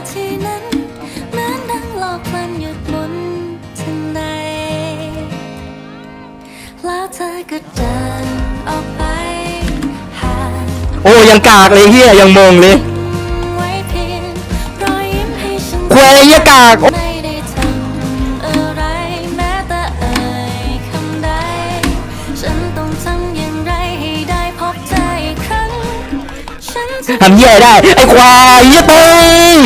โอ้อย่างโอ้ยังกากเลยเฮียยังมงเลยควยยัน แคเฮียกาก ทำเหี้ยอะไรได้ ไอ้ควายเหี้ยตัวเอง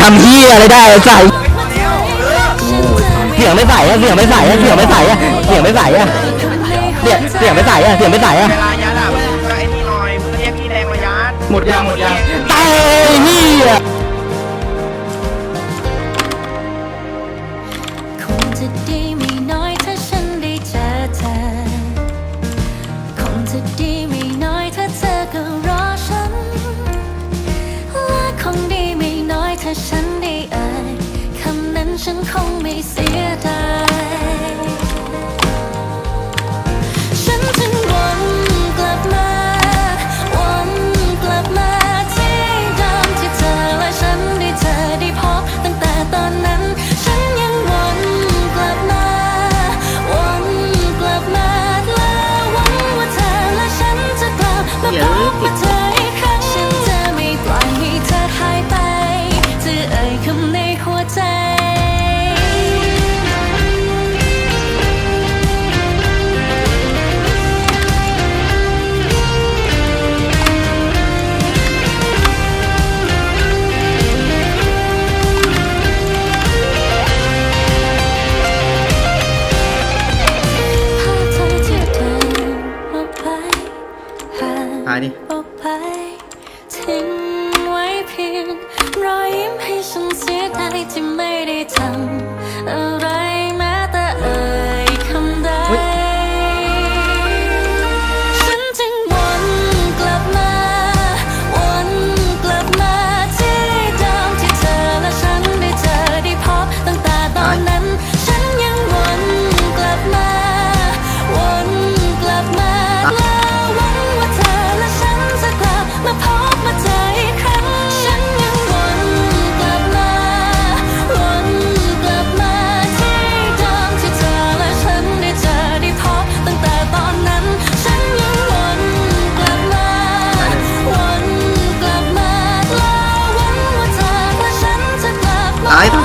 ทำเหี้ยอะไรได้ไอ้ใส่เสียงไม่ใส่อะเสียงไม่ใส่อะเสียงไม่ใส่อะเสียงไม่ใส่อะเสียงเสียงไม่ใส่อะเสียงไม่ใส่อะ เวลายัดอะมึงไอ้นี่หน่อยมึงเรียกพี่แดงมายัดหมดยังหมดยัง ท้ายนี่ไปทิ้งไว้เพียงรอยยิ้มให้ฉันเสียใจที่ไม่ได้ทำ either.